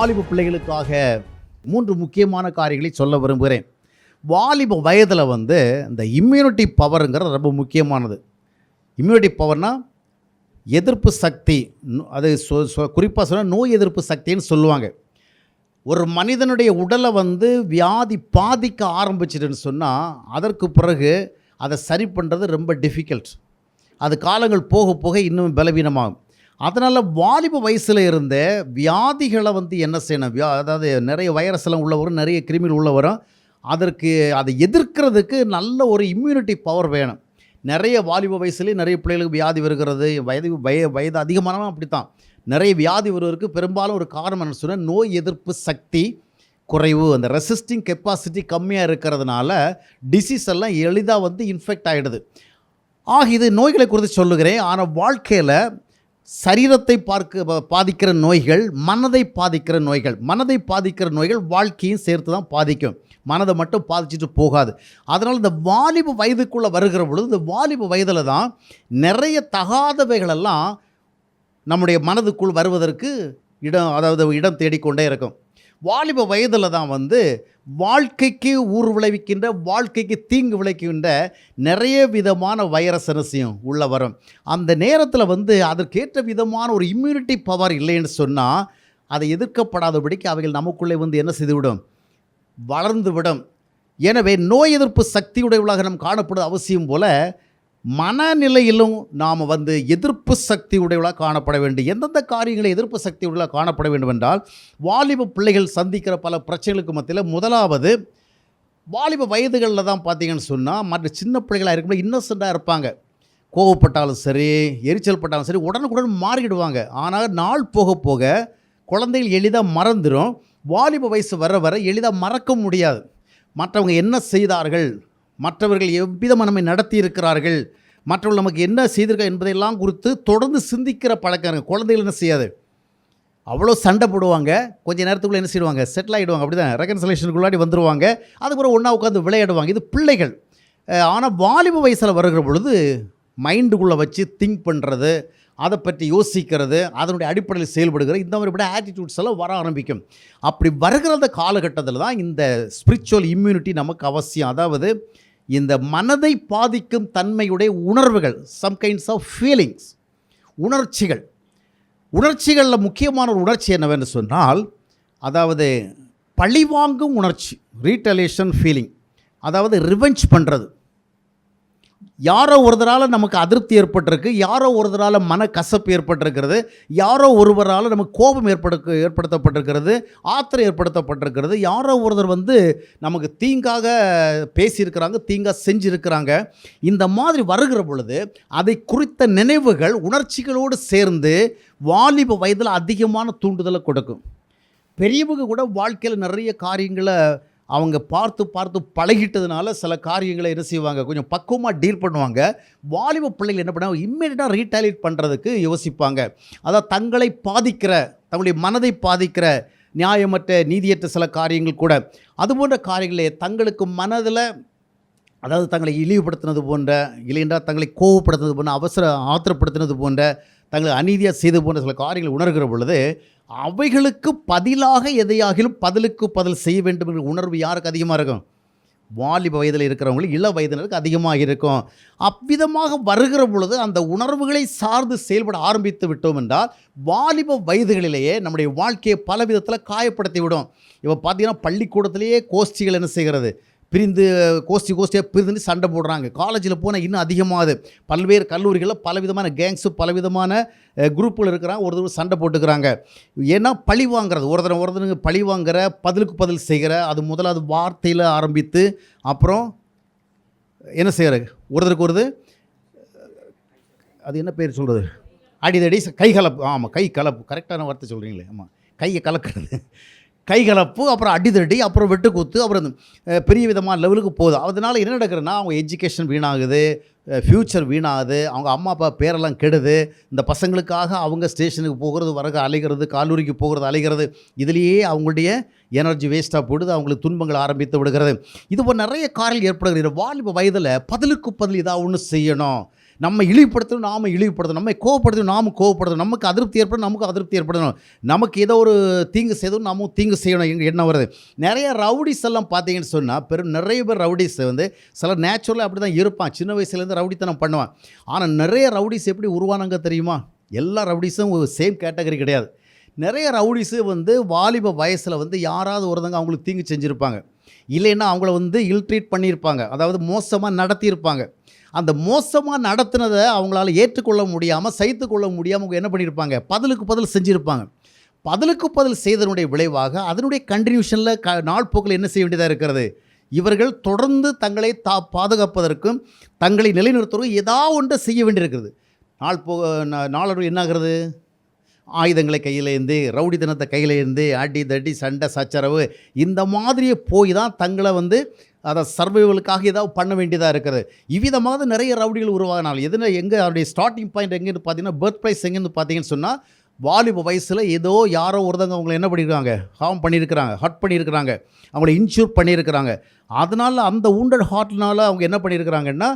வாலிப பிள்ளைகளுக்காக மூன்று முக்கியமான காரியங்களை சொல்ல விரும்புகிறேன். வாலிப வயதில் வந்து இந்த இம்யூனிட்டி பவருங்கிறது ரொம்ப முக்கியமானது. இம்யூனிட்டி பவர்னால் எதிர்ப்பு சக்தி அது சொ குறிப்பாக சொன்னால் நோய் எதிர்ப்பு சக்தின்னு சொல்லுவாங்க. ஒரு மனிதனுடைய உடலை வந்து வியாதி பாதிக்க ஆரம்பிச்சிட்டுன்னு சொன்னால் அதற்கு பிறகு அதை சரி பண்ணுறது ரொம்ப டிஃபிகல்ட் அது காலங்கள் போக போக இன்னும் பலவீனமாகும். அதனால் வாலிப வயசில் இருந்த வியாதிகளை வந்து என்ன செய்யணும்? வியா அதாவது நிறைய வைரஸ் எல்லாம் உள்ள வரும் நிறைய கிருமிகள் உள்ள வரும். அதற்கு அதை எதிர்க்கிறதுக்கு நல்ல ஒரு இம்யூனிட்டி பவர் வேணும். நிறைய வாலிப வயசுலேயே நிறைய பிள்ளைகளுக்கு வியாதி வருகிறது. வயது வய வயது அதிகமானவங்க அப்படி தான் நிறைய வியாதி வருவதற்கு பெரும்பாலும் ஒரு காரணம் என்ன சொன்னால் நோய் எதிர்ப்பு சக்தி குறைவு. அந்த ரெசிஸ்டிங் கெப்பாசிட்டி கம்மியாக இருக்கிறதுனால டிசீஸ் எல்லாம் எளிதாக வந்து இன்ஃபெக்ட் ஆகிடுது ஆக இது நோய்களை குறித்து சொல்லுகிறேன். ஆனால் வாழ்க்கையில் சரீரத்தை பார்க்க பாதிக்கிற நோய்கள் மனதை பாதிக்கிற நோய்கள். மனதை பாதிக்கிற நோய்கள் வாழ்க்கையும் சேர்த்து தான் பாதிக்கும். மனதை மட்டும் பாதிச்சுட்டு போகாது. அதனால் இந்த வாலிப வயதுக்குள்ளே வருகிற பொழுது இந்த வாலிப வயதில் தான் நிறைய தகாதவைகளெல்லாம் நம்முடைய மனதுக்குள் வருவதற்கு இடம் அதாவது இடம் தேடிக்கொண்டே இருக்கும். வாலிப வயதில் தான் வந்து வாழ்க்கைக்கு ஊர் விளைவிக்கின்ற வாழ்க்கைக்கு தீங்கு விளைக்கின்ற நிறைய விதமான வைரஸ் அரசியம் உள்ள வரும். அந்த நேரத்தில் வந்து அதற்கேற்ற விதமான ஒரு இம்யூனிட்டி பவர் இல்லைன்னு சொன்னால் அதை எதிர்க்கப்படாதபடிக்கு அவைகள் நமக்குள்ளே வந்து என்ன செய்துவிடும்? வளர்ந்துவிடும். எனவே நோய் எதிர்ப்பு சக்தியுடையவளாக நாம் காணப்படுவது அவசியம் போல மனநிலையிலும் நாம் வந்து எதிர்ப்பு சக்தி உடையவளாக காணப்பட வேண்டும். எந்தெந்த காரியங்களை எதிர்ப்பு சக்தி உடையவளாக காணப்பட வேண்டும் என்றால் வாலிப பிள்ளைகள் சந்திக்கிற பல பிரச்சனைகளுக்கு மத்தியில் முதலாவது வாலிப வயதுகளில் தான் பார்த்தீங்கன்னு சொன்னால் மற்ற சின்ன பிள்ளைகளாக இருக்கும்போது இன்னசென்ட்டாக இருப்பாங்க. கோவப்பட்டாலும் சரி எரிச்சல் பட்டாலும் சரி உடனுக்குடன் மாறிடுவாங்க. ஆனால் நாள் போக போக குழந்தைகள் எளிதாக மறந்துடும். வாலிப வயசு வர வர எளிதாக மறக்க முடியாது. மற்றவங்க என்ன செய்தார்கள்? மற்றவர்கள் எவ்விதமாக நம்மை நடத்தி இருக்கிறார்கள் மற்றவர்கள் நமக்கு என்ன செய்திருக்க என்பதையெல்லாம் குறித்து தொடர்ந்து சிந்திக்கிற பழக்கம் குழந்தைகள் என்ன செய்யாது? அவ்வளோ சண்டை போடுவாங்க. கொஞ்சம் நேரத்துக்குள்ளே என்ன செய்வாங்க? செட்டில் ஆகிடுவாங்க அப்படி தான் ரெகன்சலேஷனுக்குள்ளாடி வந்துடுவாங்க அதுக்கப்புறம் ஒன்றா உட்காந்து விளையாடுவாங்க. இது பிள்ளைகள். ஆனால் வாலிப வயசில் வருகிற பொழுது மைண்டுக்குள்ளே வச்சு திங்க் பண்ணுறது அதை பற்றி யோசிக்கிறது அதனுடைய அடிப்படையில் செயல்படுகிற இந்த மாதிரிப்பட்ட ஆட்டிடியூட்ஸ் எல்லாம் வர ஆரம்பிக்கும். அப்படி வருகிற அந்த காலகட்டத்தில் தான் இந்த ஸ்பிரிச்சுவல் இம்யூனிட்டி நமக்கு அவசியம். அதாவது இந்த மனதை பாதிக்கும் தன்மையுடைய உணர்வுகள் சம் கைண்ட்ஸ் ஆஃப் ஃபீலிங்ஸ் உணர்ச்சிகள். உணர்ச்சிகளில் முக்கியமான ஒரு உணர்ச்சி என்னவென்று சொன்னால் அதாவது பழிவாங்கும் உணர்ச்சி ரீட்டலேஷன் ஃபீலிங் அதாவது ரிவெஞ்ச் பண்ணுறது யாரோ ஒருத்தரால் நமக்கு அதிருப்தி ஏற்பட்டிருக்கு யாரோ ஒருத்தரால் மன கசப்பு ஏற்பட்டிருக்கிறது யாரோ ஒருவரால் நமக்கு கோபம் ஏற்படு ஏற்படுத்தப்பட்டிருக்கிறது ஆத்திரம் ஏற்படுத்தப்பட்டிருக்கிறது யாரோ ஒருத்தர் வந்து நமக்கு தீங்காக பேசியிருக்கிறாங்க தீங்காக செஞ்சுருக்கிறாங்க. இந்த மாதிரி வருகிற பொழுது அதை குறித்த நினைவுகள் உணர்ச்சிகளோடு சேர்ந்து வாலிப வயதில் அதிகமான தூண்டுதலை கொடுக்கும். பெரியவங்க கூட வாழ்க்கையில் நிறைய காரியங்களை அவங்க பார்த்து பார்த்து பழகிட்டதுனால சில காரியங்களை என்ன செய்வாங்க? கொஞ்சம் பக்குவமாக டீல் பண்ணுவாங்க. வாலிப பிள்ளைகள் என்ன பண்ணுவாங்க? இம்மீடியட்டாக ரீட்டாலியேட் பண்ணுறதுக்கு யோசிப்பாங்க. அதாவது தங்களை பாதிக்கிற தங்களுடைய மனதை பாதிக்கிற நியாயமற்ற நீதியற்ற சில காரியங்கள் கூட. அது போன்ற காரியங்களே தங்களுக்கு மனதில் அதாவது தங்களை இழிவுபடுத்தினது போன்ற இல்லையென்றால் தங்களை கோவப்படுத்தினது போன்ற அவசர ஆத்திரப்படுத்தினது போன்ற தங்களை அநீதியாக செய்து போன்ற சில காரியங்களை உணர்கிற பொழுது அவைகளுக்கு பதிலாக எதையாகிலும் பதிலுக்கு பதில் செய்ய வேண்டும் என்ற உணர்வு யாருக்கு அதிகமாக இருக்கும்? வாலிப வயதில் இருக்கிறவங்களுக்கு இள வயதினருக்கு அதிகமாக இருக்கும். அவ்விதமாக வருகிற பொழுது அந்த உணர்வுகளை சார்ந்து செயல்பட ஆரம்பித்து விட்டோம் என்றால் வாலிப வயதுகளிலேயே நம்முடைய வாழ்க்கையை பல விதத்தில் காயப்படுத்தி விடும். இப்போ பார்த்தீங்கன்னா பள்ளிக்கூடத்திலேயே கோஷ்டிகள் என்ன செய்கிறது? பிரிந்து கோஷ்டி கோஷ்டியாக பிரிந்து சண்டை போடுறாங்க. காலேஜில் போனால் இன்னும் அதிகமாகுது பல்வேறு கல்லூரிகளில் பலவிதமான கேங்ஸு பலவிதமான குரூப்பில் இருக்கிறாங்க. ஒருத்தர் சண்டை போட்டுக்கிறாங்க. ஏன்னா பழி வாங்குறது. ஒருத்தர் ஒருத்தனுக்கு பழி வாங்குற பதிலுக்கு பதில் செய்கிற அது முதலாவது வார்த்தையில் ஆரம்பித்து அப்புறம் என்ன செய்கிறது ஒருத்தருக்கு ஒருது அது என்ன பேர் சொல்கிறது அடிதடி கை கலப்பு. ஆமாம் கை கலப்பு. கரெக்டான வார்த்தை சொல்கிறீங்களே ஆமாம் கையை கலக்கிறது. கை கலப்பு அப்புறம் அடிதடி அப்புறம் வெட்டுக்கூத்து அப்புறம் பெரிய விதமான லெவலுக்கு போகுது. அதனால் என்ன நடக்குதுன்னா அவங்க எஜுகேஷன் வீணாகுது ஃப்யூச்சர் வீணாகுது அவங்க அம்மா அப்பா பேரெல்லாம் கெடுது. இந்த பசங்களுக்காக அவங்க ஸ்டேஷனுக்கு போகிறது வரக அலைகிறது கல்லூரிக்கு போகிறது அலைகிறது இதுலேயே அவங்களுடைய எனர்ஜி வேஸ்ட்டாக போடுது அவங்களுக்கு துன்பங்கள் ஆரம்பித்து விடுகிறது. இது போல் நிறைய காரில் ஏற்படுகிறது. வாலிப வயதில் பதிலுக்கு பதில் இதாக ஒன்று செய்யணும். நம்ம இழிவுபடுத்தணும் நாம் இழிவுபடுத்தணும். நம்ம கோவப்படுத்தணும் நாம் கோவப்படுத்தணும். நமக்கு அதிருப்தி ஏற்படும் நமக்கு அதிருப்தி ஏற்படணும். நமக்கு ஏதோ ஒரு தீங்கு செய்தோம் நாமும் தீங்கு செய்யணும் என்ன வருது. நிறைய ரவுடிஸ் எல்லாம் பார்த்தீங்கன்னு சொன்னால் பெரும் நிறைய பேர் ரவுடிஸ் வந்து சில நேச்சுரலாக அப்படி தான் இருப்பான். சின்ன வயசுலேருந்து ரவுடித்தனம் பண்ணுவான். ஆனால் நிறைய ரவுடிஸ் எப்படி உருவானாங்க தெரியுமா? எல்லா ரவுடிஸும் சேம் கேட்டகரி கிடையாது. நிறைய ரவுடிஸு வந்து வாலிப வயசில் வந்து யாராவது ஒருத்தங்க அவங்களுக்கு தீங்கு செஞ்சுருப்பாங்க. இல்லைன்னா அவங்கள வந்து இல்ட்ரீட் பண்ணியிருப்பாங்க. அதாவது மோசமாக நடத்தியிருப்பாங்க. அந்த மோசமாக நடத்தினதை அவங்களால ஏற்றுக்கொள்ள முடியாமல் சைத்துக்கொள்ள கொள்ள முடியாமல் அவங்க என்ன பண்ணியிருப்பாங்க? பதிலுக்கு பதில் செஞ்சுருப்பாங்க. பதிலுக்கு பதில் செய்ததனுடைய விளைவாக அதனுடைய கண்டினியூஷனில் க நாள் போக்கில் என்ன செய்ய வேண்டியதாக இருக்கிறது? இவர்கள் தொடர்ந்து தங்களை தா பாதுகாப்பதற்கும் தங்களை நிலைநிறுத்துவதற்கும் ஏதாவது ஒன்றை செய்ய வேண்டியிருக்கிறது. நாள் போ நா- என்னாகிறது? ஆயுதங்களை கையில் இருந்து ரவுடி தினத்தை கையில் இருந்து அடி தடி சண்டை சச்சரவு இந்த மாதிரியே போய் தான் தங்களை வந்து அதை சர்வைவலுக்காக ஏதாவது பண்ண வேண்டியதாக இருக்கிறது இவ்விதமாக நிறைய ரவுடிகள் உருவாகினாலும் எதுனா எங்கே அவருடைய ஸ்டார்டிங் பாயிண்ட் எங்கேன்னு பார்த்தீங்கன்னா பர்த் ப்ரைஸ் எங்கேன்னு பார்த்தீங்கன்னு சொன்னால் வாலிப வயசில் ஏதோ யாரோ ஒருத்தவங்க அவங்களை என்ன பண்ணியிருக்காங்க? ஹார்ம் பண்ணியிருக்கிறாங்க ஹர்ட் பண்ணியிருக்கிறாங்க. அவங்கள இன்ஷூர் பண்ணியிருக்கிறாங்க. அதனால் அந்த ஊண்டட் ஹார்ட்னால் அவங்க என்ன பண்ணியிருக்கிறாங்கன்னா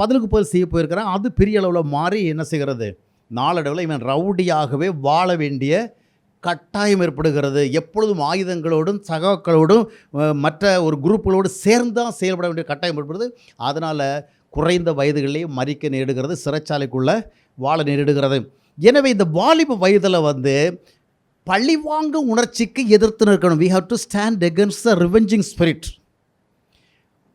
பதிலுக்கு பதில் செய்ய போயிருக்கிறாங்க. அது பெரிய அளவில் மாறி என்ன செய்கிறது? நாளடைவில் இவன் ரவுடியாகவே வாழ வேண்டிய கட்டாயம் ஏற்படுகிறது. எப்பொழுதும் ஆயுதங்களோடும் சகாக்களோடும் மற்ற ஒரு குரூப்புகளோடு சேர்ந்து தான் செயல்பட வேண்டிய கட்டாயம் ஏற்படுது அதனால் குறைந்த வயதுகளிலேயே மறிக்க நேரிடுகிறது சிறைச்சாலைக்குள்ளே வாழ நேரிடுகிறது. எனவே இந்த வாலிப வயதில் வந்து பழிவாங்கும் உணர்ச்சிக்கு எதிர்த்து நிற்கணும். We have to stand against the revenging spirit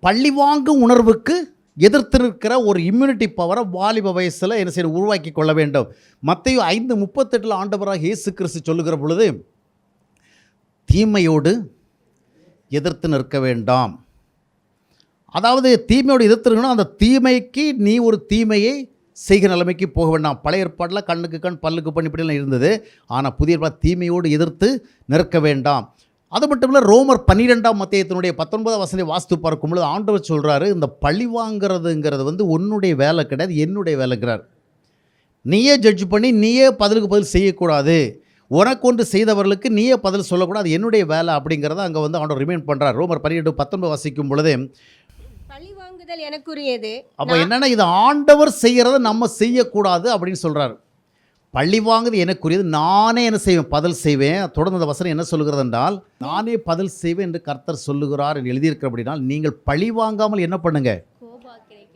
பழிவாங்கும் உணர்வுக்கு எதிர்த்து நிற்கிற ஒரு இம்யூனிட்டி பவரை வாலிப வயசில் என்ன செய்ய உருவாக்கி கொள்ள வேண்டும். மற்றையும் ஐந்து முப்பத்தெட்டில் ஆண்டவராக இயேசு கிறிஸ்து சொல்லுகிற பொழுது தீமையோடு எதிர்த்து நிற்க வேண்டாம். அதாவது தீமையோடு எதிர்த்து இருக்கணும் அந்த தீமைக்கு நீ ஒரு தீமையை செய்கிற நிலைமைக்கு போக வேண்டாம். பழைய ஏற்பாட்டில் கண்ணுக்கு கண் பல்லுக்கு பண்ணி இப்படிலாம் இருந்தது. ஆனால் புதிய ஏற்பாடு தீமையோடு எதிர்த்து நிற்க வேண்டாம். அது மட்டும் இல்லை ரோமர் பன்னிரெண்டாம் மத்தியத்தினுடைய பத்தொன்பதாம் வசதி வாஸ்து பார்க்கும்பொழுது ஆண்டவர் சொல்கிறாரு இந்த பழி வாங்குறதுங்கிறது வந்து உன்னுடைய வேலை கிடையாது என்னுடைய வேலைங்கிறார் நீயே ஜட்ஜ் பண்ணி நீயே பதிலுக்கு பதில் செய்யக்கூடாது. உனக்கு ஒன்று செய்தவர்களுக்கு நீயே பதில் சொல்லக்கூடாது என்னுடைய வேலை அப்படிங்கிறத அங்கே வந்து ஆண்டவர் ரிமைண்ட் பண்ணுறார் ரோமர் பன்னிரெண்டு பத்தொன்பது வாசிக்கும் பொழுது பழி வாங்குதல் எனக்குரியது. அப்போ என்னென்னா இது ஆண்டவர் செய்கிறத நம்ம செய்யக்கூடாது அப்படின்னு சொல்கிறார் பழி வாங்குது எனக்குரியது நானே என்ன செய்வேன்? பதில் செய்வேன். தொடர்ந்து அந்த வசனம் என்ன சொல்லுகிறது என்றால் நானே பதில் செய்வேன் என்று கர்த்தர் சொல்லுகிறார் என்று எழுதியிருக்கிற அப்படின்னா நீங்கள் பழி வாங்காமல் என்ன பண்ணுங்க?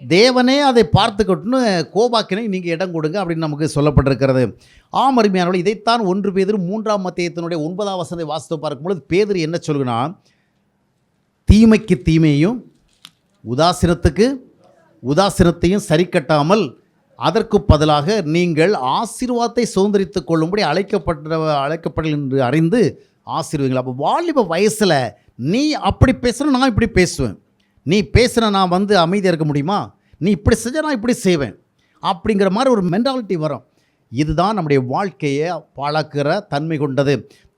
தேவனே அதை பார்த்துக்கட்டுன்னு கோபாக்கினை நீங்கள் இடம் கொடுங்க அப்படின்னு நமக்கு சொல்லப்பட்டிருக்கிறது. ஆம் அருமையானவர்கள் இதைத்தான் ஒன்று பேதர் மூன்றாம் மத்தியத்தினுடைய ஒன்பதாம் வசனத்தை வாசித்து பார்க்கும்பொழுது பேதர் என்ன சொல்லுனா தீமைக்கு தீமையும் உதாசீனத்துக்கு உதாசீனத்தையும் சரி கட்டாமல் அதற்கு பதிலாக நீங்கள் ஆசீர்வாதத்தை சுதந்திரித்துக் கொள்ளும்படி அழைக்கப்பட்ட அழைக்கப்படல் என்று அறிந்து ஆசீர்வதிங்கள் அப்போ வாலிப வயசில் நீ அப்படி பேசுன நான் இப்படி பேசுவேன். நீ பேசுன நான் வந்து அமைதியாக இருக்க முடியுமா? நீ இப்படி செஞ்ச நான் இப்படி செய்வேன். அப்படிங்கிற மாதிரி ஒரு மென்டாலிட்டி வரும். இதுதான் நம்முடைய வாழ்க்கையை பழக்கிற தன்மை கொண்டது.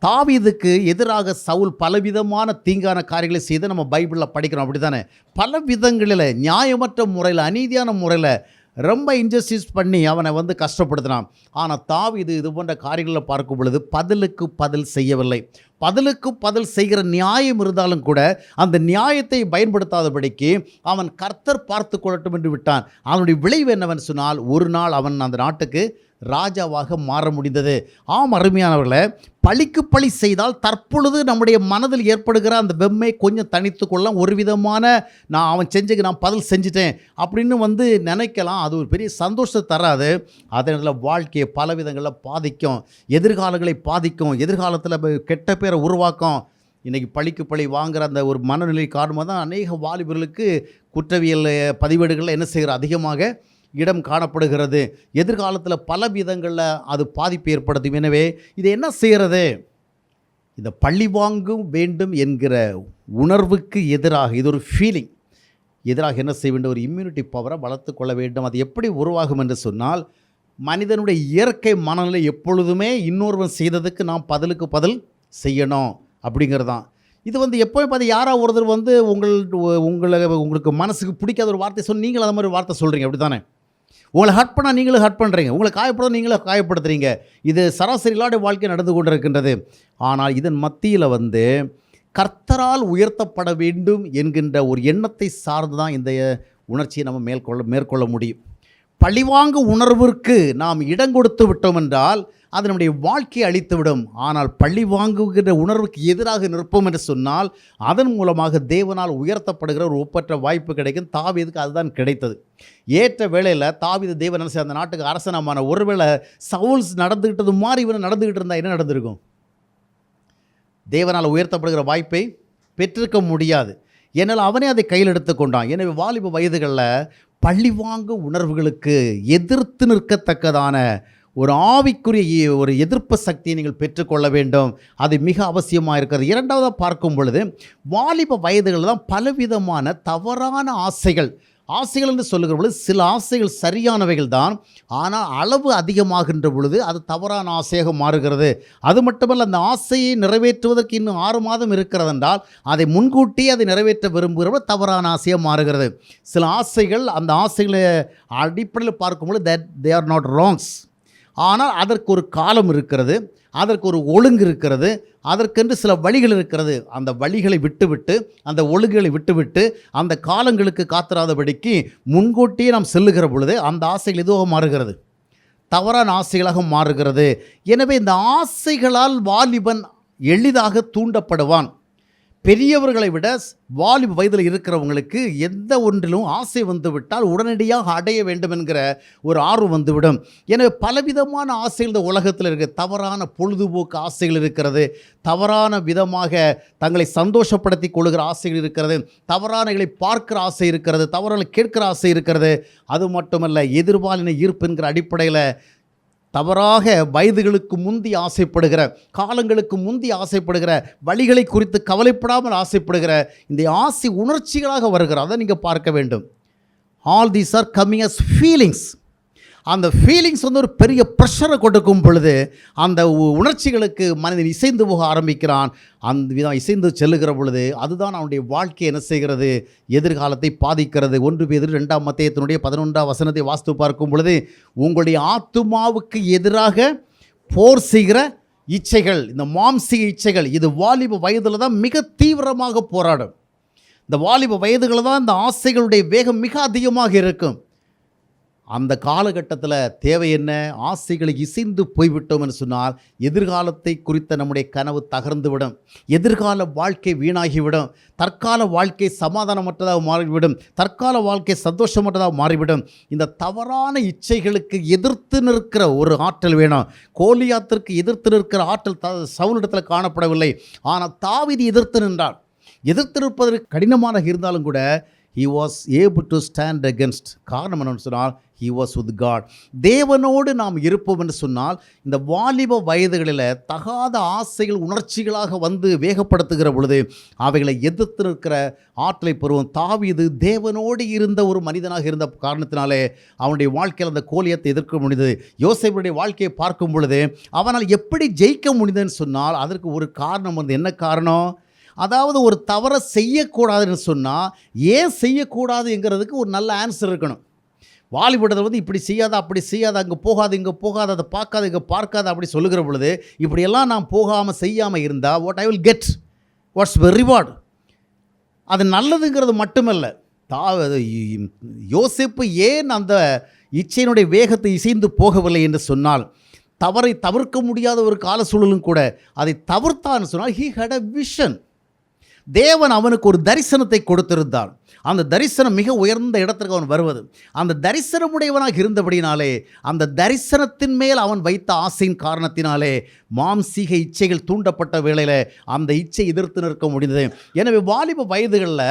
தாவீதுக்கு எதிராக சவுல் பலவிதமான தீங்கான காரியங்களை செய்து நம்ம பைபிளில் படிக்கிறோம். அப்படி தானே பல விதங்களில் நியாயமற்ற முறையில் அநீதியான முறையில் ரொம்ப இன்ஜஸ்டிஸ் பண்ணி அவனை வந்து கஷ்டப்படுத்தினான். ஆனால் தாவீது இது போன்ற காரியங்களை பார்க்கும் பொழுது பதிலுக்கு பதில் செய்யவில்லை. பதிலுக்கு பதில் செய்கிற நியாயம் இருந்தாலும் கூட அந்த நியாயத்தை பயன்படுத்தாதபடிக்கு அவன் கர்த்தர் பார்த்து கொள்ளட்டும் என்று விட்டான். அவனுடைய விளைவு என்னவென்று சொன்னால் ஒரு நாள் அவன் அந்த நாட்டுக்கு ராஜாவாக மாற முடிந்தது. ஆம் அருமையானவர்களை பழிக்கு பழி செய்தால் தற்பொழுது நம்முடைய மனதில் ஏற்படுகிற அந்த வெம்மை கொஞ்சம் தனித்து கொள்ளலாம் ஒரு விதமான நான் அவன் செஞ்சுக்கு நான் பதில் செஞ்சுட்டேன் அப்படின்னு வந்து நினைக்கலாம். அது ஒரு பெரிய சந்தோஷத்தை தராது. அதனால் வாழ்க்கையை பல விதங்களில் பாதிக்கும். எதிர்காலங்களை பாதிக்கும். எதிர்காலத்தில் கெட்ட பேரை உருவாக்கும். இன்றைக்கி பழிக்கு பழி வாங்குகிற அந்த ஒரு மனநிலை காரணமாக தான் அநேக வாலிபர்களுக்கு குற்றவியல் பதிவேடுகளில் என்ன செய்கிற அதிகமாக இடம் காணப்படுகிறது. எதிர்காலத்தில் பல விதங்களில் அது பாதிப்பு ஏற்படுத்தும். எனவே இதை என்ன செய்கிறது இந்த பழி வாங்கும் வேண்டும் என்கிற உணர்வுக்கு எதிராக இது ஒரு ஃபீலிங் எதிராக என்ன செய்ய வேண்டும்? ஒரு இம்யூனிட்டி பவரை வளர்த்து கொள்ள வேண்டும். அது எப்படி உருவாகும் என்று சொன்னால் மனிதனுடைய இயற்கை மனநிலை எப்பொழுதுமே இன்னொருவன் செய்ததுக்கு நாம் பதிலுக்கு பதில் செய்யணும் அப்படிங்கிறது தான் இது வந்து எப்போயும் பார்த்து யாரோ ஒருத்தர் வந்து உங்கள் உங்களை உங்களுக்கு மனசுக்கு பிடிக்காத ஒரு வார்த்தை சொல்லி நீங்கள் அது மாதிரி வார்த்தை சொல்கிறீங்க அப்படி தானே உங்களை ஹர்ட் பண்ணால் நீங்களும் ஹர்ட் பண்ணுறீங்க உங்களை காயப்படுறது நீங்களும் காயப்படுத்துறீங்க. இது சராசரி இல்லாத வாழ்க்கை நடந்து கொண்டு இருக்கின்றது ஆனால் இதன் மத்தியில் வந்து கர்த்தரால் உயர்த்தப்பட வேண்டும் என்கின்ற ஒரு எண்ணத்தை சார்ந்து தான் இந்த உணர்ச்சியை நம்ம மேற்கொள்ள மேற்கொள்ள முடியும். பழிவாங்கு உணர்விற்கு நாம் இடம் கொடுத்து விட்டோம் என்றால் அது நம்முடைய வாழ்க்கையை அழித்துவிடும். ஆனால் பள்ளி வாங்குகிற உணர்வுக்கு எதிராக நிற்போம் என்று சொன்னால் அதன் மூலமாக தேவனால் உயர்த்தப்படுகிற ஒரு ஒப்பற்ற வாய்ப்பு கிடைக்கும். தாவீதுக்கு அதுதான் கிடைத்தது. ஏற்ற வேளையில் தாவீது தேவன் அந்த நாட்டுக்கு அரசனமான ஒருவேளை சவுல்ஸ் நடந்துக்கிட்டது மாதிரி இவன் நடந்துக்கிட்டு இருந்தால் என்ன நடந்திருக்கும்? தேவனால் உயர்த்தப்படுகிற வாய்ப்பை பெற்றிருக்க முடியாது. என்னால் அவனே அதை கையில் எடுத்துக்கொண்டான் எனவே வாலிப வயதுகளில் பழிவாங்க உணர்வுகளுக்கு எதிர்த்து நிற்கத்தக்கதான ஒரு ஆவிக்குரிய ஒரு எதிர்ப்பு சக்தியை நீங்கள் பெற்றுக்கொள்ள வேண்டும். அது மிக அவசியமாக இருக்கிறது. இரண்டாவதாக பார்க்கும் பொழுது வாலிப வயதுகளில் தான் பலவிதமான தவறான ஆசைகள் ஆசைகள் என்று சொல்லுகிற பொழுது சில ஆசைகள் சரியானவைகள் தான். ஆனால் அளவு அதிகமாகின்ற பொழுது அது தவறான ஆசையாக மாறுகிறது. அது மட்டுமல்ல அந்த ஆசையை நிறைவேற்றுவதற்கு இன்னும் ஆறு மாதம் இருக்கிறது என்றால் அதை முன்கூட்டியே அதை நிறைவேற்ற விரும்புகிறவர் தவறான ஆசையாக மாறுகிறது. சில ஆசைகள் அந்த ஆசைகளை அடிப்படையில் பார்க்கும்பொழுது that they are not wrongs ஆனால் அதற்கு ஒரு காலம் இருக்கிறது அதற்கு ஒரு ஒழுங்கு இருக்கிறது அதற்கென்று சில வழிகள் இருக்கிறது. அந்த வழிகளை விட்டுவிட்டு அந்த ஒழுங்குகளை விட்டுவிட்டு அந்த காலங்களுக்கு காத்திராதபடிக்கு முன்கூட்டியே நாம் செல்லுகிற பொழுது அந்த ஆசைகள் எதுவாக மாறுகிறது? தவறான ஆசைகளாக மாறுகிறது. எனவே இந்த ஆசைகளால் வாலிபன் எளிதாக தூண்டப்படுவான். பெரியவர்களை விட வாலிப வயதில் இருக்கிறவங்களுக்கு எந்த ஒன்றிலும் ஆசை வந்துவிட்டால் உடனடியாக அடைய வேண்டும் என்கிற ஒரு ஆர்வம் வந்துவிடும். எனவே பலவிதமான ஆசைகள் இந்த உலகத்தில் இருக்குது தவறான பொழுதுபோக்கு ஆசைகள் இருக்கிறது. தவறான விதமாக தங்களை சந்தோஷப்படுத்தி கொள்கிற ஆசைகள் இருக்கிறது. தவறானகளை பார்க்கிற ஆசை இருக்கிறது. தவறான கேட்கிற ஆசை இருக்கிறது. அது மட்டுமல்ல எதிர்பாலின ஈர்ப்பு என்கிற அடிப்படையில் தவறாக வயதுகளுக்கு முந்தி ஆசைப்படுகிற காலங்களுக்கு முந்தி ஆசைப்படுகிற வழிகளை குறித்து கவலைப்படாமல் ஆசைப்படுகிற இந்த ஆசை உணர்ச்சிகளாக வருகிற அதை நீங்கள் பார்க்க வேண்டும். All these are coming as feelings அந்த ஃபீலிங்ஸ் வந்து ஒரு பெரிய ப்ரெஷரை கொடுக்கும் பொழுது அந்த உணர்ச்சிகளுக்கு மனிதன் இசைந்து போக ஆரம்பிக்கிறான். அந்த விதம் இசைந்து செல்லுகிற பொழுது அதுதான் அவனுடைய வாழ்க்கையை என்ன செய்கிறது? எதிர்காலத்தை பாதிக்கிறது. ஒன்று பேர் ரெண்டாம் மத்தியத்தினுடைய பதினொன்றாம் வசனத்தை வாஸ்து பார்க்கும் பொழுது உங்களுடைய ஆத்துமாவுக்கு எதிராக போர் செய்கிற இச்சைகள் இந்த மாம்சிக இச்சைகள் இது வாலிப வயதில் தான் மிக தீவிரமாக போராடும். இந்த வாலிப வயதுகளில் தான் இந்த ஆசைகளுடைய வேகம் மிக அதிகமாக இருக்கும். அந்த காலகட்டத்தில் தேவை என்ன? ஆசைகளை இசைந்து போய்விட்டோம் என்று சொன்னால் எதிர்காலத்தை குறித்த நம்முடைய கனவு தகர்ந்துவிடும். எதிர்கால வாழ்க்கை வீணாகிவிடும். தற்கால வாழ்க்கை சமாதானமற்றதாக மாறிவிடும். தற்கால வாழ்க்கை சந்தோஷமற்றதாக மாறிவிடும். இந்த தவறான இச்சைகளுக்கு எதிர்த்து நிற்கிற ஒரு ஆற்றல் வேணும். கோலியாத்திற்கு எதிர்த்து நிற்கிற ஆற்றல் த சவுலிடத்தில் காணப்படவில்லை. ஆனால் தாவிதி எதிர்த்து நின்றார் எதிர்த்து நிற்பதற்கு கடினமாக இருந்தாலும் கூட he was able to stand against காரணம் என்னன்னு சொன்னால் ஹி வாஸ் வித் காட் தேவனோடு நாம் இருப்போம் என்று சொன்னால் இந்த வாலிப வயதுகளில் தகாத ஆசைகள் உணர்ச்சிகளாக வந்து வேகப்படுத்துகிற பொழுது அவைகளை எதிர்த்து நிற்கிற ஆற்றலை பெறுவோம். தாவியது தேவனோடு இருந்த ஒரு மனிதனாக இருந்த காரணத்தினாலே அவனுடைய வாழ்க்கையில் அந்த கோலியத்தை எதிர்க்க முடிந்தது. யோசைவனுடைய வாழ்க்கையை பார்க்கும் பொழுது அவனால் எப்படி ஜெயிக்க முடிந்ததுன்னு சொன்னால் அதற்கு ஒரு காரணம் வந்து என்ன காரணம்? அதாவது ஒரு தவறை செய்யக்கூடாதுன்னு சொன்னால் ஏன் செய்யக்கூடாதுங்கிறதுக்கு ஒரு நல்ல ஆன்சர் இருக்கணும். வாலிபடத்தில் வந்து இப்படி செய்யாத அப்படி செய்யாத அங்கே போகாது இங்கே போகாத அதை பார்க்காத இங்கே பார்க்காத அப்படி சொல்லுகிற பொழுது இப்படியெல்லாம் நான் போகாமல் செய்யாமல் இருந்தால் what I will get what's reward அது நல்லதுங்கிறது மட்டுமல்ல. தா யோசிப்பு ஏன் அந்த இச்சையினுடைய வேகத்தை இசைந்து போகவில்லை என்று சொன்னால் தவறை தவிர்க்க முடியாத ஒரு கால சூழலும் கூட அதை தவிர்த்தான்னு சொன்னால் ஹீ ஹேட் அ விஷன் தேவன் அவனுக்கு ஒரு தரிசனத்தை கொடுத்திருந்தான் அந்த தரிசனம் மிக உயர்ந்த இடத்திற்கு அவன் வருவது. அந்த தரிசனமுடையவனாக இருந்தபடினாலே அந்த தரிசனத்தின் மேல் அவன் வைத்த ஆசையின் காரணத்தினாலே மாம்சீக இச்சைகள் தூண்டப்பட்ட வேளையில் அந்த இச்சை எதிர்த்து நிற்க முடிந்தது. எனவே வாலிப வயதுகளில்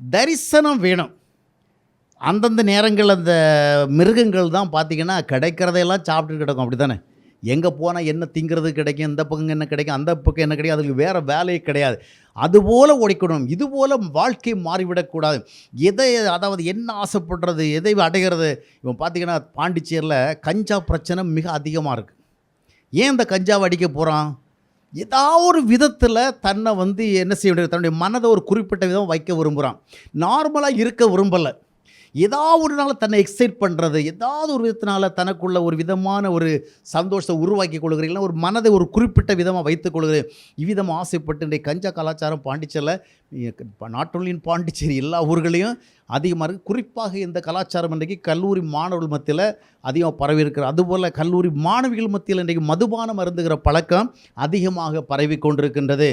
தரிசனம் வேணும். அந்தந்த நேரங்கள் அந்த மிருகங்கள் தான் பார்த்திங்கன்னா கிடைக்கிறதையெல்லாம் சாப்பிட்டு கிடக்கும். அப்படி தானே எங்கே போனால் என்ன திங்கிறது கிடைக்கும் இந்த பக்கம் என்ன கிடைக்கும் அந்த பக்கம் என்ன கிடைக்கும் அதுக்கு வேறு வேலையே கிடையாது. அதுபோல் ஓடிக்கணும் இதுபோல் வாழ்க்கை மாறிவிடக்கூடாது. எதை அதாவது என்ன ஆசைப்படுறது எதை அடைகிறது? இவன் பார்த்தீங்கன்னா பாண்டிச்சேரியில் கஞ்சா பிரச்சனை மிக அதிகமாக இருக்குது ஏன் இந்த கஞ்சாவை அடிக்க போகிறான் ஏதாவது ஒரு விதத்தில் தன்னை வந்து என்ன செய்ய வேண்டியது? தன்னுடைய மனதை ஒரு குறிப்பிட்ட விதம் வைக்க விரும்புகிறான் நார்மலாக இருக்க விரும்பலை. ஏதாவது ஒரு நாள் தன்னை எக்ஸைட் பண்ணுறது ஏதாவது ஒரு விதத்தினால தனக்குள்ள ஒரு விதமான ஒரு சந்தோஷத்தை உருவாக்கி கொள்கிறீங்களா ஒரு மனதை ஒரு குறிப்பிட்ட விதமாக வைத்துக் கொள்கிறேன். இவ்விதம் ஆசைப்பட்டு இன்றைய கஞ்சா கலாச்சாரம் பாண்டிச்சேரியில் நாட் only பாண்டிச்சேரி எல்லா ஊர்களையும் அதிகமாக இருக்குது குறிப்பாக இந்த கலாச்சாரம் இன்றைக்கு கல்லூரி மாணவர்கள் மத்தியில் அதிகமாக பரவி இருக்கிற அதுபோல் கல்லூரி மாணவிகள் மத்தியில் இன்றைக்கு மதுபானம் அருந்துகிற பழக்கம் அதிகமாக பரவி கொண்டிருக்கின்றது.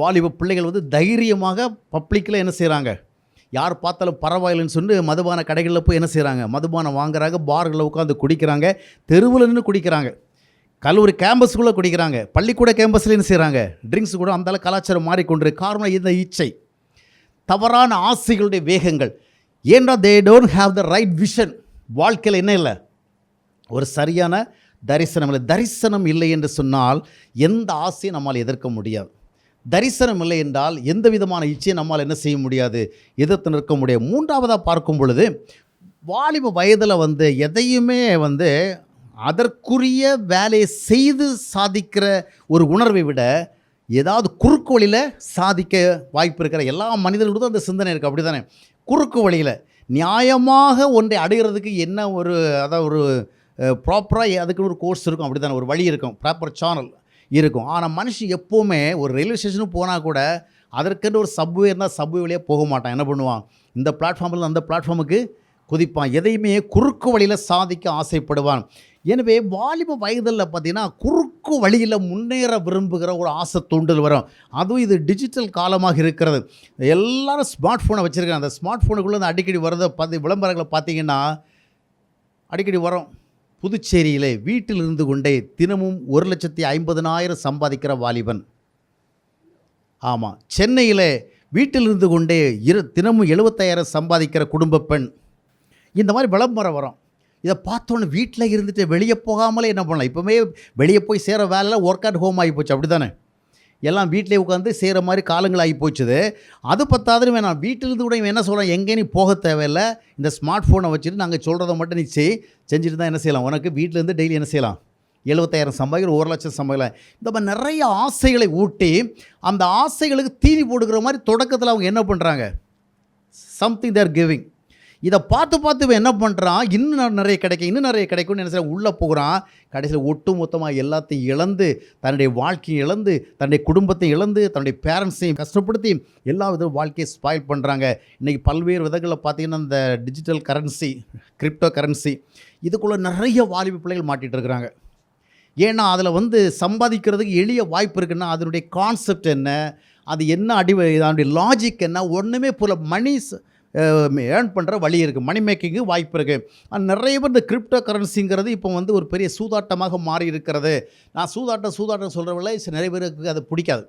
வாலிப பிள்ளைகள் வந்து தைரியமாக பப்ளிக்கில் என்ன செய்கிறாங்க யார் பார்த்தாலும் பரவாயில்லைன்னு சொல்லி மதுபான கடைகளில் போய் என்ன செய்கிறாங்க மதுபானம் வாங்குறாங்க பார்களில் உட்காந்து குடிக்கிறாங்க தெருவில் நின்று குடிக்கிறாங்க. கல்லூரி கேம்பஸுக்குள்ளே குடிக்கிறாங்க பள்ளிக்கூட கேம்பஸில் என்ன செய்கிறாங்க ட்ரிங்க்ஸ் கூட அந்த கலாச்சாரம் மாறிக்கொண்டு காரணம் இந்த இச்சை. தவறான ஆசைகளுடைய வேகங்கள். ஏன்னா they don't have the right vision வாழ்க்கையில் என்ன இல்லை? ஒரு சரியான தரிசனம் இல்லை. தரிசனம் இல்லை என்று சொன்னால் எந்த ஆசையும் நம்மால் எதிர்க்க முடியாது. தரிசனம் இல்லை என்றால் எந்த விதமான இச்சையும் நம்மால் என்ன செய்ய முடியாது. எதிர்த்து நிற்க முடியாது. மூன்றாவதாக பார்க்கும் பொழுது வாலிப வயதில் வந்து எதையுமே வந்து அதற்குரிய வேலையை செய்து சாதிக்கிற ஒரு உணர்வை விட ஏதாவது குறுக்கு வழியில் சாதிக்க வாய்ப்பு இருக்கிற எல்லா மனிதர்களுக்கும் அந்த சிந்தனை இருக்குது அப்படி தானே குறுக்கு வழியில். நியாயமாக ஒன்றை அடைகிறதுக்கு என்ன ஒரு அதாவது ஒரு ப்ராப்பராக அதுக்குன்னு ஒரு கோர்ஸ் இருக்கும். அப்படி தானே ஒரு வழி இருக்கும். ப்ராப்பர் சேனல் இருக்கும். ஆனால் மனுஷன் எப்போவுமே ஒரு ரயில்வே ஸ்டேஷனுக்கு போனால் கூட அதற்கென்று ஒரு சப்வே இருந்தால் சப்வே வழியாக போக மாட்டான். என்ன பண்ணுவான்? இந்த பிளாட்ஃபார்மில் அந்த பிளாட்ஃபார்முக்கு குதிப்பான். எதையுமே குறுக்கு வழியில் சாதிக்க ஆசைப்படுவான். எனவே வாலிப வயதில் பார்த்தீங்கன்னா குறுக்கு வழியில் முன்னேற விரும்புகிற ஒரு ஆசை தூண்டல் வரும். அதுவும் இது டிஜிட்டல் காலமாக இருக்கிறது. எல்லாரும் ஸ்மார்ட் ஃபோனை வச்சுருக்காங்க அந்த ஸ்மார்ட் ஃபோனுக்குள்ளே அடிக்கடி வரதை பார்த்து விளம்பரங்களை பார்த்தீங்கன்னா அடிக்கடி வரும். புதுச்சேரியிலே வீட்டில் இருந்து கொண்டே தினமும் ஒரு லட்சத்தி ஐம்பதனாயிரம் சம்பாதிக்கிற வாலிபன். ஆமாம் சென்னையில் வீட்டில் இருந்து கொண்டே இரு தினமும் எழுபத்தாயிரம் சம்பாதிக்கிற குடும்ப பெண். இந்த மாதிரி விளம்பரம் வரும். இதை பார்த்தோன்னே வீட்டில் இருந்துட்டு வெளியே போகாமலே என்ன பண்ணலாம்? இப்போவே வெளியே போய் சேர வேலையில் ஒர்க் அட் ஹோம் ஆகி போச்சு அப்படி தானே எல்லாம் வீட்டிலே உட்காந்து செய்கிற மாதிரி காலங்கள் ஆகி போச்சுது. அது பத்தாதுன்னு வேணாம். வீட்டிலிருந்து கூட இவன் என்ன சொல்கிறான்? எங்கே நீ போக தேவையில்லை. இந்த ஸ்மார்ட் ஃபோனை வச்சுட்டு நாங்கள் சொல்கிறத மட்டும் நீ செய். செஞ்சுட்டு தான் என்ன செய்யலாம்? உனக்கு வீட்டிலேருந்து டெய்லி என்ன செய்யலாம்? எழுபத்தாயிரம் சம்பாதிக்கிற ஒரு லட்சம் சம்பாதிக்கலாம். இந்த மாதிரி நிறைய ஆசைகளை ஊட்டி அந்த ஆசைகளுக்கு தீனி போடுகிற மாதிரி தொடக்கத்தில் அவங்க என்ன பண்ணுறாங்க சம்திங் தேர் கிவிங் இதை பார்த்து பார்த்து இவன் என்ன பண்ணுறான் இன்னும் நிறைய கிடைக்கும் இன்னும் நிறைய கிடைக்கும்னு என்ன செய்ய உள்ளே போகிறான். கடைசியில் ஒட்டு மொத்தமாக எல்லாத்தையும் இழந்து தன்னுடைய வாழ்க்கையை இழந்து தன்னுடைய குடும்பத்தை இழந்து தன்னுடைய பேரண்ட்ஸையும் கஷ்டப்படுத்தி எல்லா வித வாழ்க்கையை ஸ்பாயில் பண்ணுறாங்க இன்றைக்கி பல்வேறு விதங்களில் பார்த்தீங்கன்னா இந்த டிஜிட்டல் கரன்சி கிரிப்டோ கரன்சி இதுக்குள்ளே நிறைய வாலிப பிள்ளைகள் மாட்டிகிட்டு இருக்கிறாங்க. ஏன்னா அதில் வந்து சம்பாதிக்கிறதுக்கு எளிய வாய்ப்பு இருக்குன்னா அதனுடைய கான்செப்ட் என்ன? அது என்ன அடி அதனுடைய லாஜிக் என்ன? ஒன்றுமே போல மணி ஏர்ன் பண்ணுற வழி இருக்குது மணி மேக்கிங்கு வாய்ப்பு இருக்குது ஆனால் நிறைய பேர் இந்த கிரிப்டோ கரன்சிங்கிறது இப்போ வந்து ஒரு பெரிய சூதாட்டமாக மாறி இருக்கிறது. நான் சூதாட்டம் சூதாட்டம் சொல்கிறவங்கள நிறைய பேருக்கு அது பிடிக்காது.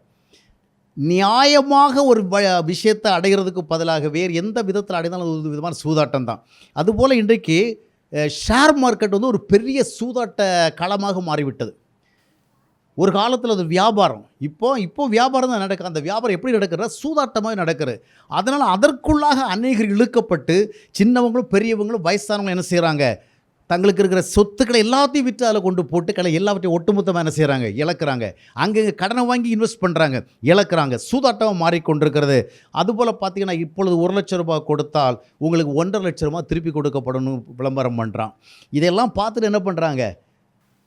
நியாயமாக ஒரு வ விஷயத்தை அடைகிறதுக்கு பதிலாக வேறு எந்த விதத்தில் அடைந்தாலும் ஒரு விதமான சூதாட்டம் தான். அதுபோல் இன்றைக்கு ஷேர் மார்க்கெட் வந்து ஒரு பெரிய சூதாட்ட களமாக மாறிவிட்டது. ஒரு காலத்தில் அது வியாபாரம். இப்போ இப்போ வியாபாரம் தான் நடக்குது அந்த வியாபாரம் எப்படி நடக்கிற சூதாட்டமாக நடக்கிறது அதனால் அதற்குள்ளாக அநேகர் இழுக்கப்பட்டு சின்னவங்களும் பெரியவங்களும் வயசானவங்களும் என்ன செய்கிறாங்க தங்களுக்கு இருக்கிற சொத்துக்களை எல்லாத்தையும் விற்று அதில் கொண்டு போட்டு கலை எல்லாவற்றையும் ஒட்டுமொத்தமாக என்ன செய்கிறாங்க இழக்கிறாங்க. அங்கே கடனை வாங்கி இன்வெஸ்ட் பண்ணுறாங்க இழக்கிறாங்க. சூதாட்டமாக மாறிக்கொண்டிருக்கிறது. அதுபோல் பார்த்தீங்கன்னா இப்பொழுது ஒரு லட்ச ரூபாய் கொடுத்தால் உங்களுக்கு ஒன்றரை லட்ச ரூபாய் திருப்பி கொடுக்கப்படணும் விளம்பரம் பண்ணுறான் இதெல்லாம் பார்த்துட்டு என்ன பண்ணுறாங்க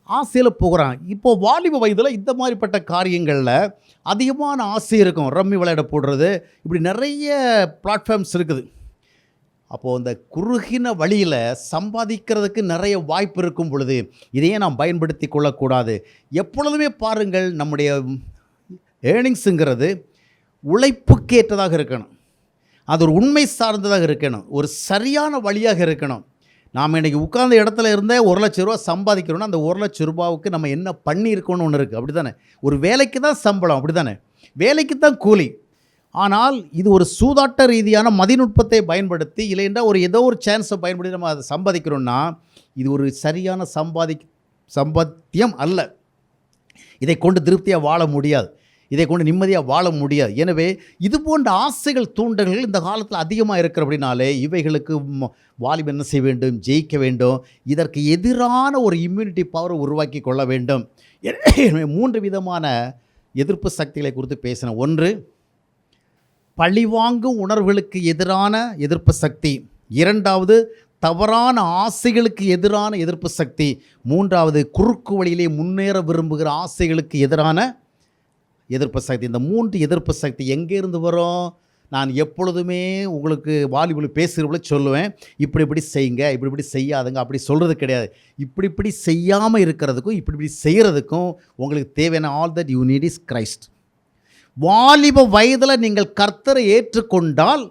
ஆசையில் போகிறான். இப்போ வாலிப வயதில் இந்த மாதிரிப்பட்ட காரியங்களில் அதிகமான ஆசை இருக்கும். ரம்மி விளையாட போடுறது இப்படி நிறைய பிளாட்ஃபார்ம்ஸ் இருக்குது. அப்போது அந்த குறுகின வழியில் சம்பாதிக்கிறதுக்கு நிறைய வாய்ப்பு இருக்கும் பொழுது இதையே நாம் பயன்படுத்தி கொள்ளக்கூடாது. எப்பொழுதுமே பாருங்கள் நம்முடைய ஏர்னிங்ஸுங்கிறது உழைப்புக்கேற்றதாக இருக்கணும். அது ஒரு உண்மை சார்ந்ததாக இருக்கணும். ஒரு சரியான வழியாக இருக்கணும். நாம் இன்றைக்கி உட்கார்ந்த இடத்துல இருந்தே ஒரு லட்ச ரூபா சம்பாதிக்கிறோன்னா அந்த ஒரு லட்ச ரூபாவுக்கு நம்ம என்ன பண்ணியிருக்கோன்னு ஒன்று இருக்குது அப்படி தானே ஒரு வேலைக்கு தான் சம்பளம். அப்படி தானே வேலைக்கு தான் கூலி. ஆனால் இது ஒரு சூதாட்ட ரீதியான மதிநுட்பத்தை பயன்படுத்தி இல்லைன்றா ஒரு ஏதோ ஒரு சான்ஸை பயன்படுத்தி நம்ம அதை சம்பாதிக்கிறோன்னா இது ஒரு சரியான சம்பாதி சம்பாத்தியம் அல்ல. இதை கொண்டு திருப்தியாக வாழ முடியாது. இதை கொண்டு நிம்மதியாக வாழ முடியாது. எனவே இது போன்ற ஆசைகள் தூண்டல்கள் இந்த காலத்தில் அதிகமாக இருக்கிற அப்படினாலே இவைகளுக்கு வாலிபம் என்ன செய்ய வேண்டும்? ஜெயிக்க வேண்டும். இதற்கு எதிரான ஒரு இம்யூனிட்டி பவரை உருவாக்கி கொள்ள வேண்டும். எனவே மூன்று விதமான எதிர்ப்பு சக்திகளை குறித்து பேசினேன் ஒன்று பழிவாங்கும் உணர்வுகளுக்கு எதிரான எதிர்ப்பு சக்தி. இரண்டாவது தவறான ஆசைகளுக்கு எதிரான எதிர்ப்பு சக்தி. மூன்றாவது குறுக்கு வழியிலே முன்னேற விரும்புகிற ஆசைகளுக்கு எதிரான எதிர்ப்பு சக்தி. இந்த மூன்று எதிர்ப்பு சக்தி எங்கேருந்து வரும்? நான் எப்பொழுதுமே உங்களுக்கு வாலிபுலி பேசுகிறவங்கள சொல்லுவேன். இப்படி இப்படி செய்யுங்க இப்படி இப்படி செய்யாதுங்க அப்படி சொல்கிறது கிடையாது. இப்படி இப்படி செய்யாமல் இருக்கிறதுக்கும் இப்படி இப்படி செய்கிறதுக்கும் உங்களுக்கு தேவையான all that you need is Christ வாலிப வயதில் நீங்கள் கர்த்தரை ஏற்றுக்கொண்டால்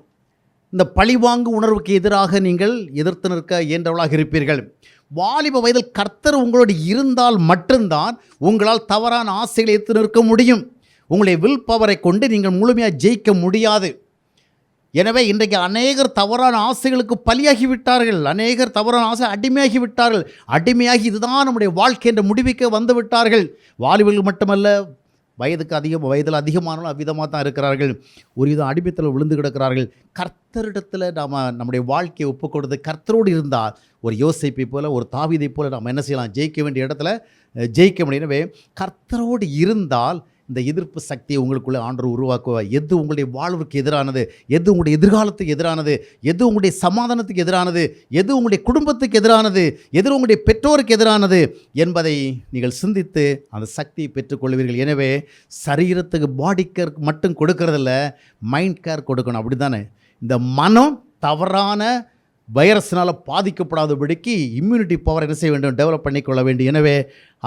இந்த பழிவாங்கு உணர்வுக்கு எதிராக நீங்கள் எதிர்த்து நிற்க இயன்றவளாக இருப்பீர்கள். வாலிப வயதில் கர்த்தர் உங்களோடு இருந்தால் மட்டும்தான் உங்களால் தவறான ஆசைகளை எதிர்த்து நிற்க முடியும். உங்களுடைய வில் பவரை கொண்டு நீங்கள் முழுமையாக ஜெயிக்க முடியாது. எனவே இன்றைக்கு அநேகர் தவறான ஆசைகளுக்கு பலியாகி விட்டார்கள். அநேகர் தவறான ஆசை அடிமையாகி விட்டார்கள். அடிமையாகி இதுதான் நம்முடைய வாழ்க்கை என்ற முடிவுக்கு வந்து விட்டார்கள். வாலிபர்கள் மட்டுமல்ல வயதுக்கு அதிகம் வயதில் அதிகமானாலும் அவ்விதமாக தான் இருக்கிறார்கள். ஒரு விதம் அடிமைத்தில் விழுந்து கிடக்கிறார்கள். கர்த்தரிடத்தில் நாம் நம்முடைய வாழ்க்கையை ஒப்பு கொடுத்து கர்த்தரோடு இருந்தால் ஒரு யோசிப்பை போல் ஒரு தாவிதை போல் நாம் என்ன செய்யலாம்? ஜெயிக்க வேண்டிய இடத்துல ஜெயிக்க முடியும். எனவே கர்த்தரோடு இருந்தால் இந்த எதிர்ப்பு சக்தியை உங்களுக்குள்ளே ஆண்டவர் உருவாக்குவா எது உங்களுடைய வாழ்வுக்கு எதிரானது? எது உங்களுடைய எதிர்காலத்துக்கு எதிரானது? எது உங்களுடைய சமாதானத்துக்கு எதிரானது? எது உங்களுடைய குடும்பத்துக்கு எதிரானது? எது உங்களுடைய பெற்றோருக்கு எதிரானது? என்பதை நீங்கள் சிந்தித்து அந்த சக்தியை பெற்றுக்கொள்வீர்கள் எனவே சரீரத்துக்கு பாடி கேர் மட்டும் கொடுக்கறதில்ல மைண்ட் கேர் கொடுக்கணும். அப்படி தானே இந்த மனம் தவறான வைரஸ்னால் பாதிக்கப்படாதபடிக்கு இம்யூனிட்டி பவர் என்ன செய்ய வேண்டும்? டெவலப் பண்ணிக்கொள்ள வேண்டும். எனவே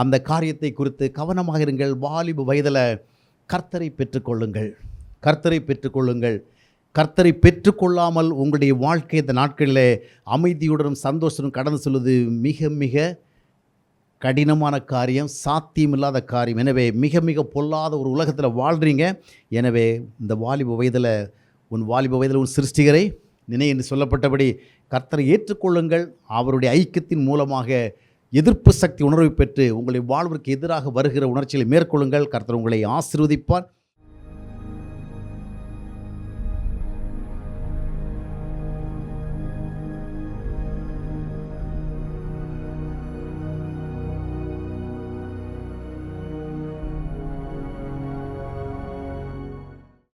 அந்த காரியத்தை குறித்து கவனமாக இருங்கள். வாலிப வயதில் கர்த்தரை பெற்றுக்கொள்ளுங்கள். கர்த்தரை பெற்றுக்கொள்ளுங்கள். கர்த்தரை பெற்றுக்கொள்ளாமல் உங்களுடைய வாழ்க்கை இந்த நாட்களில் அமைதியுடனும் சந்தோஷமும் கடந்து செல்வது மிக மிக கடினமான காரியம் சாத்தியமில்லாத காரியம். எனவே மிக மிக பொல்லாத ஒரு உலகத்தில் வாழ்கிறீங்க எனவே இந்த வாலிப வயதில் உன் வாலிப வயதில் உன் சிருஷ்டிகரை நினை என்று சொல்லப்பட்டபடி கர்த்தரை ஏற்றுக்கொள்ளுங்கள். அவருடைய ஐக்கியத்தின் மூலமாக எதிர்ப்பு சக்தி உணர்வை பெற்று உங்களை வாழ்விற்கு எதிராக வருகிற உணர்ச்சிகளை மேற்கொள்ளுங்கள். கர்த்தர் உங்களை ஆசிர்வதிப்பார்.